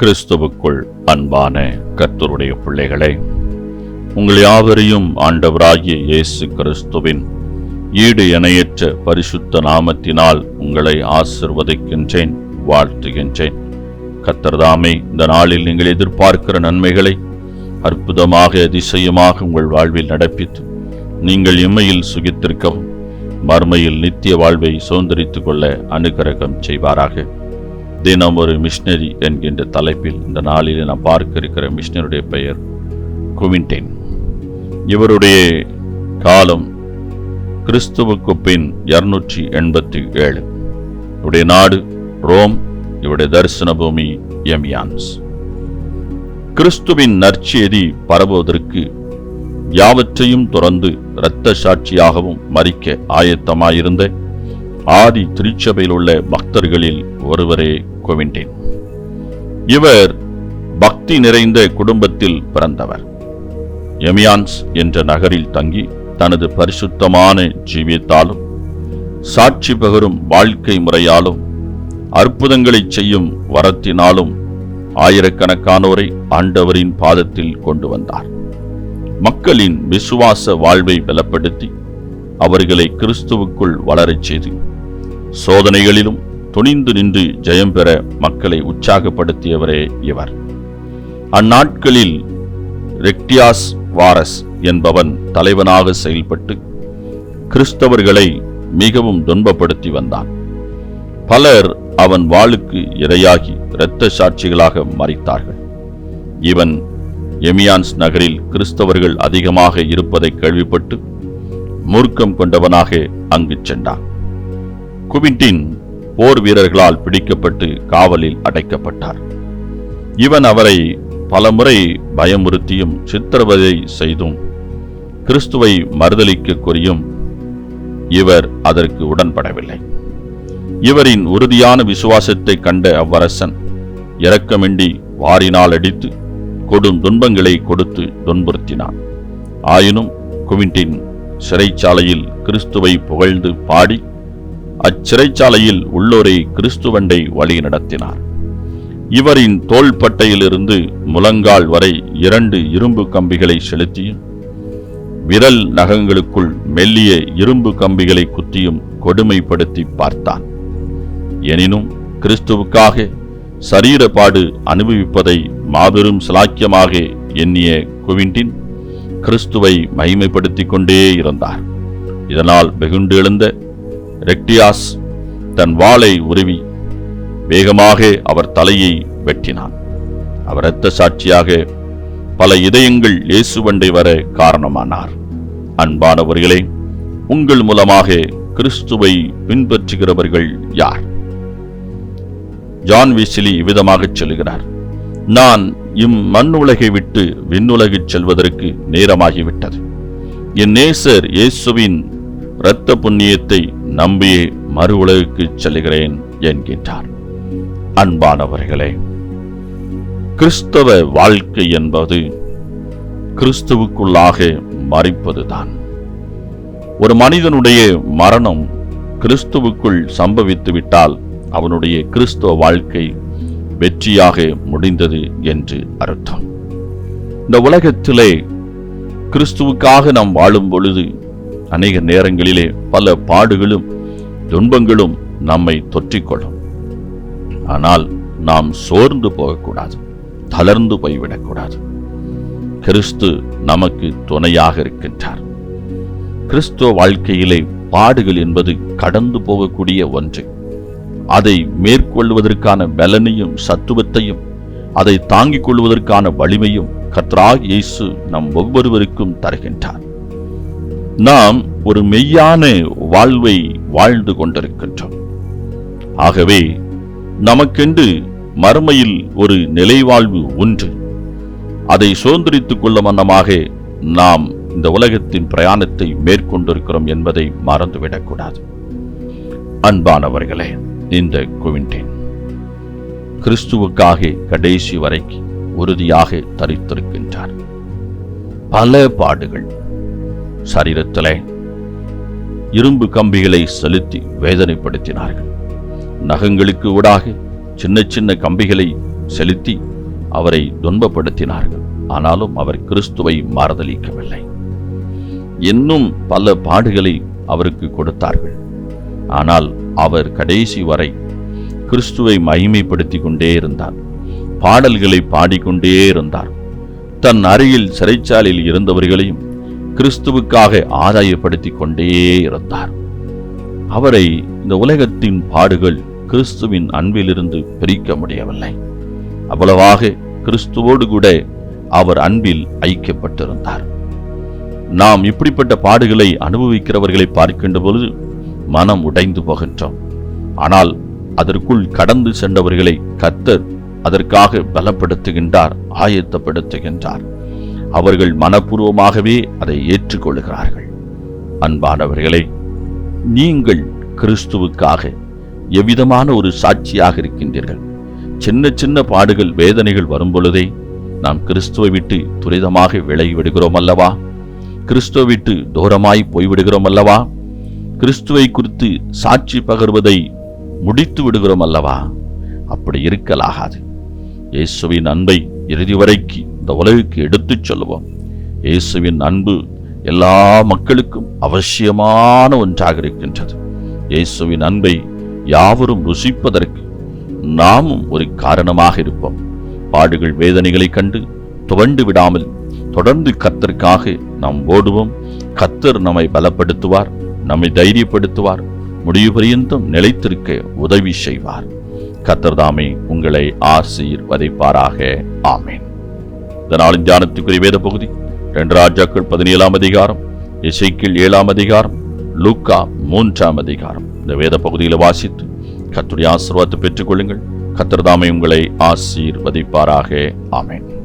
கிறிஸ்துவுக்குள் அன்பான கர்த்தருடைய பிள்ளைகளே உங்கள் யாவரையும் ஆண்டவராகிய இயேசு கிறிஸ்துவின் ஈடு இணையற்ற பரிசுத்த நாமத்தினால் உங்களை ஆசிர்வதிக்கின்றேன் வாழ்த்துகின்றேன். கத்தர்தாமே இந்த நாளில் நீங்கள் எதிர்பார்க்கிற நன்மைகளை அற்புதமாக அதிசயமாக உங்கள் வாழ்வில் நடப்பித்து நீங்கள் இம்மையில் சுகித்திருக்கவும் மறுமையில் நித்திய வாழ்வை சுதந்திரித்துக் கொள்ள அனுகிரகம் செய்வாராக. தினம் ஒரு மிஷினரி என்கின்ற தலைப்பில் இந்த நாளில் நாம் பார்க்க இருக்கிற மிஷினருடைய பெயர் குவிண்டேன் இவருடைய காலம் கிறிஸ்துவுக்கு பின் இருநூற்றி எண்பத்தி ஏழு. இவருடைய நாடு ரோம் இவருடைய தரிசன பூமி எமியான்ஸ். கிறிஸ்துவின் நற்செய்தி பரவுவதற்கு யாவற்றையும் துறந்து இரத்த சாட்சியாகவும் மறிக்க ஆயத்தமாயிருந்த ஆதி திருச்சபையில் உள்ள பக்தர்களில் ஒருவரே கோவிண்டேன் இவர் பக்தி நிறைந்த குடும்பத்தில் பிறந்தவர். எமியான்ஸ் என்ற நகரில் தங்கி தனது பரிசுத்தமான ஜீவியத்தாலும் சாட்சி பகரும் வாழ்க்கை முறையாலும் அற்புதங்களை செய்யும் வரத்தினாலும் ஆயிரக்கணக்கானோரை ஆண்டவரின் பாதத்தில் கொண்டு வந்தார். மக்களின் விசுவாச வாழ்வை பலப்படுத்தி அவர்களை கிறிஸ்துவுக்குள் வளரச் செய்து சோதனைகளிலும் துணிந்து நின்று ஜெயம் பெற மக்களை உற்சாகப்படுத்தியவரே இவர். அந்நாட்களில் ரெக்டியாஸ் வாரஸ் என்பவன் தலைவனாக செயல்பட்டு கிறிஸ்தவர்களை மிகவும் துன்பப்படுத்தி வந்தான். பலர் அவன் வாளுக்கு இரையாகி இரத்த சாட்சிகளாக மறித்தார்கள் இவன் எமியான்ஸ் நகரில் கிறிஸ்தவர்கள் அதிகமாக இருப்பதை கேள்விப்பட்டு மூர்க்கம் கொண்டவனாக அங்கு சென்றான். குவிண்டின் போர் வீரர்களால் பிடிக்கப்பட்டு காவலில் அடைக்கப்பட்டார். இவன் அவரை பலமுறை பயமுறுத்தியும் சித்திரவதை செய்தும் கிறிஸ்துவை மறுதலிக்க கூறியும் இவர் அதற்கு உடன்படவில்லை. இவரின் உறுதியான விசுவாசத்தை கண்ட அவ்வரசன் இரக்கமின்றி வாரினால் அடித்து கொடும் துன்பங்களை கொடுத்து துன்புறுத்தினான். ஆயினும் குவிண்டின் சிறைச்சாலையில் கிறிஸ்துவை புகழ்ந்து பாடி அச்சிறைச்சாலையில் உள்ளோரை கிறிஸ்துவண்டை வழி நடத்தினார். இவரின் தோள்பட்டையிலிருந்து முழங்கால் வரை இரண்டு இரும்பு கம்பிகளை செலுத்தியும் விரல் நகங்களுக்குள் மெல்லிய இரும்பு கம்பிகளை குத்தியும் கொடுமைப்படுத்தி பார்த்தான். எனினும் கிறிஸ்துவுக்காக சரீரபாடு அனுபவிப்பதை மாபெரும் சிலாக்கியமாக எண்ணிய குவிண்டின் கிறிஸ்துவை மகிமைப்படுத்திக் கொண்டே இருந்தார். இதனால் வெகுண்டு எழுந்த ரெக்டியாஸ் தன் வாளை உருவி வேகமாக அவர் தலையை வெட்டினான். அவர் இரத்த சாட்சியாக பல இதயங்கள் இயேசுவண்டை வர காரணமானார். அன்பானவர்களே உங்கள் மூலமாக கிறிஸ்துவை பின்பற்றுகிறவர்கள் யார்? ஜான் விசிலி இவ்விதமாகச் சொல்கிறார் நான் இம் மண்ணுலகை விட்டு விண்ணுலகிச் செல்வதற்கு நேரமாகிவிட்டது. என் நேசர் இயேசுவின் இரத்த புண்ணியத்தை நம்பி மறு உலகுக்கு செல்கிறேன் என்கின்றார். அன்பானவர்களே கிறிஸ்தவ வாழ்க்கை என்பது கிறிஸ்துவுக்குள்ளாக மறிப்பதுதான். ஒரு மனிதனுடைய மரணம் கிறிஸ்துவுக்குள் சம்பவித்து விட்டால் அவனுடைய கிறிஸ்துவ வாழ்க்கை வெற்றியாக முடிந்தது என்று அர்த்தம். இந்த உலகத்திலே கிறிஸ்துவுக்காக நாம் வாழும் பொழுது அநேக நேரங்களிலே பல பாடுகளும் துன்பங்களும் நம்மை தொற்றிக்கொள்ளும். ஆனால் நாம் சோர்ந்து போகக்கூடாது தளர்ந்து போய்விடக்கூடாது. கிறிஸ்து நமக்கு துணையாக இருக்கின்றார். கிறிஸ்துவ வாழ்க்கையிலே பாடுகள் என்பது கடந்து போகக்கூடிய ஒன்று. அதை மேற்கொள்வதற்கான பலனையும் சத்துவத்தையும் அதை தாங்கிக் கொள்வதற்கான வலிமையும் கத்ராக் இயேசு நம் ஒவ்வொருவருக்கும் தருகின்றார். நாம் ஒரு மெய்யான வாழ்வை வாழ்ந்து கொண்டிருக்கின்றோம். ஆகவே நமக்கென்று மறுமையில் ஒரு நிலைவாழ்வு உண்டு. அதை சுதந்திரித்துக் கொள்ள வண்ணமாக நாம் இந்த உலகத்தின் பிரயாணத்தை மேற்கொண்டிருக்கிறோம் என்பதை மறந்துவிடக்கூடாது. அன்பானவர்களே இந்த குவிண்டேன் கிறிஸ்துவுக்காக கடைசி வரைக்கு உறுதியாக தரித்திருக்கின்றார். பல பாடுகள் சரீரத்திலே இரும்பு கம்பிகளை செலுத்தி வேதனைப்படுத்தினார்கள். நகங்களுக்கு ஊடாக சின்ன சின்ன கம்பிகளை செலுத்தி அவரை துன்பப்படுத்தினார்கள். ஆனாலும் அவர் கிறிஸ்துவை மாறுதலிக்கவில்லை இன்னும் பல பாடுகளை அவருக்கு கொடுத்தார்கள். ஆனால் அவர் கடைசி வரை கிறிஸ்துவை மகிமைப்படுத்தி கொண்டே இருந்தார். பாடல்களை பாடிக்கொண்டே இருந்தார். தன் அருகில் சிறைச்சாலையில் இருந்தவர்களையும் கிறிஸ்துவுக்காக ஆதாயப்படுத்தி கொண்டே இருந்தார். அவரை இந்த உலகத்தின் பாடுகள் கிறிஸ்துவின் அன்பிலிருந்து பிரிக்க முடியவில்லை. அவ்வளவாக கிறிஸ்துவோடு கூட அவர் அன்பில் ஐக்கியப்பட்டிருந்தார். நாம் இப்படிப்பட்ட பாடுகளை அனுபவிக்கிறவர்களை பார்க்கின்ற பொழுது மனம் உடைந்து போகின்றோம். ஆனால் அதற்குள் கடந்து சென்றவர்களை கத்தர் அதற்காக பலப்படுத்துகின்றார் ஆயத்தப்படுத்துகின்றார். அவர்கள் மனப்பூர்வமாகவே அதை ஏற்றுக்கொள்கிறார்கள் அன்பானவர்களே நீங்கள் கிறிஸ்துவுக்காக எவ்விதமான ஒரு சாட்சியாக இருக்கின்றீர்கள்? சின்ன சின்ன பாடுகள் வேதனைகள் வரும் பொழுதே நாம் கிறிஸ்துவை விட்டு துரிதமாக விலகிவிடுகிறோம் அல்லவா? கிறிஸ்துவை விட்டு தூரமாய் போய்விடுகிறோம் அல்லவா? கிறிஸ்துவை குறித்து சாட்சி பகர்வதை முடித்து விடுகிறோம் அல்லவா? அப்படி இருக்கலாகாது இயேசுவின் அன்பை இறுதி வரைக்கு இந்த உலகுக்கு எடுத்துச் சொல்லுவோம். இயேசுவின் அன்பு எல்லா மக்களுக்கும் அவசியமான ஒன்றாக இருக்கின்றது. இயேசுவின் அன்பை யாவரும் ருசிப்பதற்கு நாமும் ஒரு காரணமாக இருப்போம். பாடுகள் வேதனைகளை கண்டு துவண்டு விடாமல் தொடர்ந்து கத்தருக்காக நாம் ஓடுவோம். கத்தர் நம்மை பலப்படுத்துவார் நம்மை தைரியப்படுத்துவார் முடிவு பரியந்தம் நிலைத்திருக்க உதவி செய்வார். கத்தர் தாமே உங்களை ஆசீர்வதிப்பாராக. ஆமேன். இந்த நாளின் தியானத்துக்குரிய வேத பகுதி ரெண்டு ராஜாக்கள் பதினேழாம் அதிகாரம் இசைக்கில் ஏழாம் அதிகாரம் லூக்கா மூன்றாம் அதிகாரம். இந்த வேத பகுதியில் வாசித்து கத்துடைய ஆசீர்வாதத்தை பெற்றுக்கொள்ளுங்கள். கத்திரதாமை உங்களை ஆசீர்வதிப்பாராக. ஆமேன்.